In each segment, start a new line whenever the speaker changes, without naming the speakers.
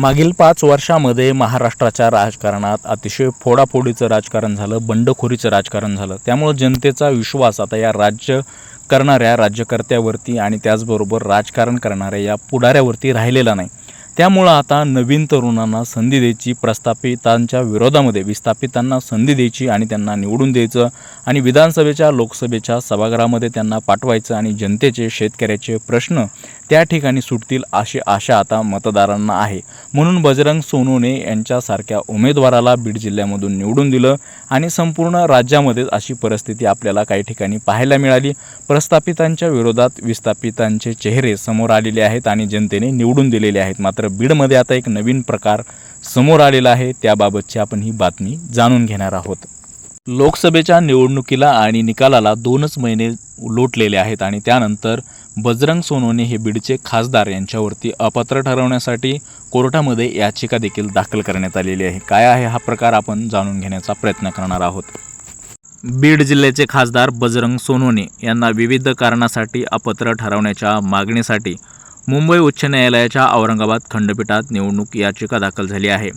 मागील पाच वर्षामध्ये महाराष्ट्राच्या राजकारणात अतिशय फोडाफोडीचं राजकारण झालं बंडखोरीचं राजकारण झालं. त्यामुळं जनतेचा विश्वास आता या राज्य करणाऱ्या राज्यकर्त्यावरती आणि त्याचबरोबर राजकारण करणाऱ्या या पुढाऱ्यावरती राहिलेला नाही. त्यामुळं आता नवीन तरुणांना संधी द्यायची प्रस्थापितांच्या विरोधामध्ये विस्थापितांना संधी द्यायची आणि त्यांना निवडून द्यायचं आणि विधानसभेच्या लोकसभेच्या सभागृहामध्ये त्यांना पाठवायचं आणि जनतेचे शेतकऱ्याचे प्रश्न त्या ठिकाणी सुटतील अशी आशा आता मतदारांना आहे. म्हणून बजरंग सोनूने यांच्यासारख्या उमेदवाराला बीड जिल्ह्यामधून निवडून दिलं आणि संपूर्ण राज्यामध्येच अशी परिस्थिती आपल्याला काही ठिकाणी पाहायला मिळाली. प्रस्थापितांच्या विरोधात विस्थापितांचे चेहरे समोर आलेले आहेत आणि जनतेने निवडून दिलेले आहेत. मात्र बीडमध्ये आता एक नवीन प्रकार समोर आलेला आहे. त्याबाबतची आपण ही बातमी जाणून घेणार आहोत. लोकसभेच्या निवडणुकीला आणि निकालाला दोनच महिने लोटलेले आहेत आणि त्यानंतर बजरंग सोनोने हे बीडचे खासदार यांच्यावरती अपात्र ठरवण्यासाठी कोर्टामध्ये याचिका देखील दाखल करण्यात आलेली आहे. काय आहे हा प्रकार आपण जाणून घेण्याचा प्रयत्न करणार आहोत. बीड जिल्ह्याचे खासदार बजरंग सोनोने यांना विविध कारणासाठी अपात्र ठरवण्याच्या मागणीसाठी मुंबई उच्च न्यायालयाच्या औरंगाबाद खंडपीठात निवडणूक याचिका दाखल झाली आहे.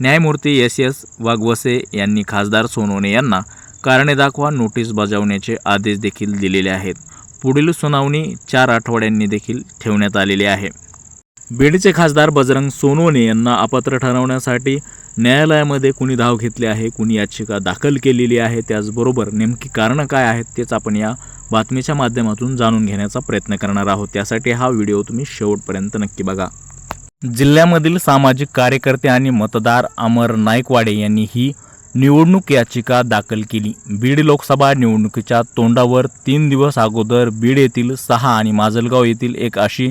न्यायमूर्ती एस एस वाघवसे यांनी खासदार सोनोने यांना कारणे दाखवा नोटीस बजावण्याचे आदेश देखील दिलेले आहेत. पुढील सुनावणी चार आठवड्यांनी देखील ठेवण्यात आलेली आहे. बीडचे खासदार बजरंग सोनवणे यांना अपात्र ठरवण्यासाठी न्यायालयामध्ये कुणी धाव घेतली आहे कुणी याचिका दाखल केलेली आहे त्याचबरोबर नेमकी कारणं काय आहेत तेच आपण या बातमीच्या माध्यमातून जाणून घेण्याचा प्रयत्न करणार आहोत. त्यासाठी हा व्हिडिओ तुम्ही शेवटपर्यंत नक्की बघा. जिल्ह्यामधील सामाजिक कार्यकर्ते आणि मतदार अमर नाईकवाडे यांनी ही निवडणूक याचिका दाखल केली. बीड लोकसभा निवडणुकीच्या तोंडावर तीन दिवस अगोदर बीड येथील सहा आणि माजलगाव येथील एक अशी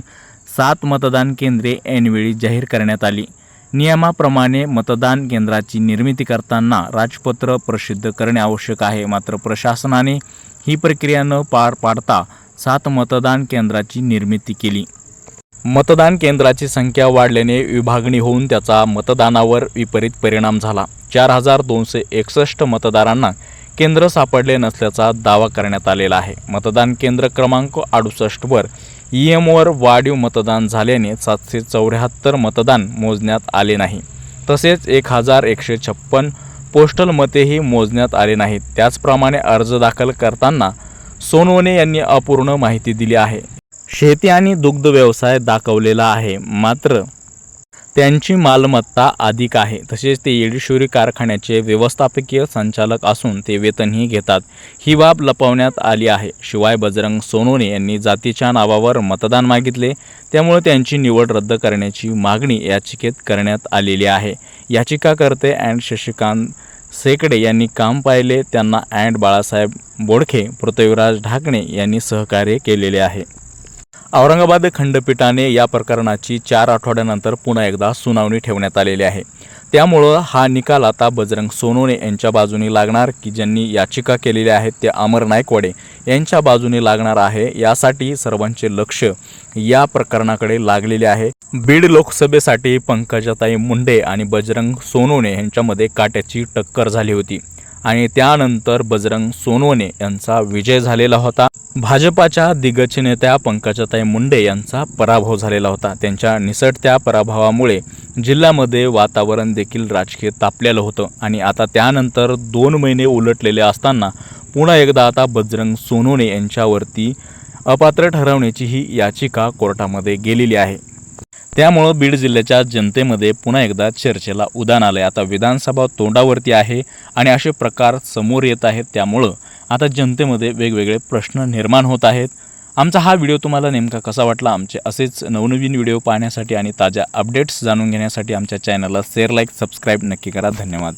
सात मतदान केंद्रे ऐनवेळी जाहीर करण्यात आली. नियमाप्रमाणे मतदान केंद्राची निर्मिती करताना राजपत्र प्रसिद्ध करणे आवश्यक आहे. मात्र प्रशासनाने ही प्रक्रिया न पार पाडता सात मतदान केंद्राची निर्मिती केली. मतदान केंद्राची संख्या वाढल्याने विभागणी होऊन त्याचा मतदानावर विपरीत परिणाम झाला. चार हजार दोनशे एकसष्ट मतदारांना केंद्र सापडले नसल्याचा दावा करण्यात आलेला आहे. मतदान केंद्र क्रमांक अडुसष्टवर ई एमवर वाढीव मतदान झाल्याने सातशे चौऱ्याहत्तर मतदान मोजण्यात आले नाही. तसेच एक हजार एकशे छप्पन पोस्टल मतेही मोजण्यात आले नाहीत. त्याचप्रमाणे अर्ज दाखल करताना सोनवणे यांनी अपूर्ण माहिती दिली आहे. शेती आणि दुग्ध व्यवसाय दाखवलेला आहे. मात्र त्यांची मालमत्ता अधिक आहे. तसेच ते येडेश्वरी कारखान्याचे व्यवस्थापकीय संचालक असून ते वेतनही घेतात. ही बाब लपवण्यात आली आहे. शिवाय बजरंग सोनोने यांनी जातीच्या नावावर मतदान मागितले. त्यामुळे त्यांची निवड रद्द करण्याची मागणी याचिकेत करण्यात आलेली आहे. याचिकाकर्ते अँड शशिकांत सेकडे यांनी काम पाहिले. त्यांना अँड बाळासाहेब बोडखे पृथ्वीराज ढाकणे यांनी सहकार्य केलेले आहे. औरंगाबाद खंडपीठाने या प्रकरणाची चार आठवड्यानंतर पुन्हा एकदा सुनावणी ठेवण्यात आलेली आहे. त्यामुळं हा निकाल आता बजरंग सोनोने यांच्या बाजूने लागणार की ज्यांनी याचिका केलेल्या आहेत ते अमर नायकवाडे यांच्या बाजूने लागणार आहे यासाठी सर्वांचे लक्ष या प्रकरणाकडे लागलेले आहे. बीड लोकसभेसाठी पंकजाताई मुंडे आणि बजरंग सोनोने यांच्यामध्ये काट्याची टक्कर झाली होती आणि त्यानंतर बजरंग सोनोने यांचा विजय झालेला होता. भाजपाच्या दिग्गज नेत्या पंकजाताई मुंडे यांचा पराभव झालेला होता. त्यांच्या निसटत्या पराभवामुळे जिल्ह्यामध्ये वातावरण देखील राजकीय तापलेलं होतं आणि आता त्यानंतर दोन महिने उलटलेले असताना पुन्हा एकदा आता बजरंग सोनोने यांच्यावरती अपात्र ठरवण्याची ही याचिका कोर्टामध्ये गेलेली आहे. त्यामुळं बीड जिल्ह्याच्या जनतेमध्ये पुन्हा एकदा चर्चेला उदान आलं आहे आता विधानसभा तोंडावरती आहे आणि असे प्रकार समोर येत आहेत. त्यामुळं आता जनतेमध्ये वेगवेगळे प्रश्न निर्माण होत आहेत. आमचा हा व्हिडिओ तुम्हाला नेमका कसा वाटला? आमचे असेच नवनवीन व्हिडिओ पाहण्यासाठी आणि ताज्या अपडेट्स जाणून घेण्यासाठी आमच्या चॅनलला शेअर लाईक सबस्क्राईब नक्की करा. धन्यवाद.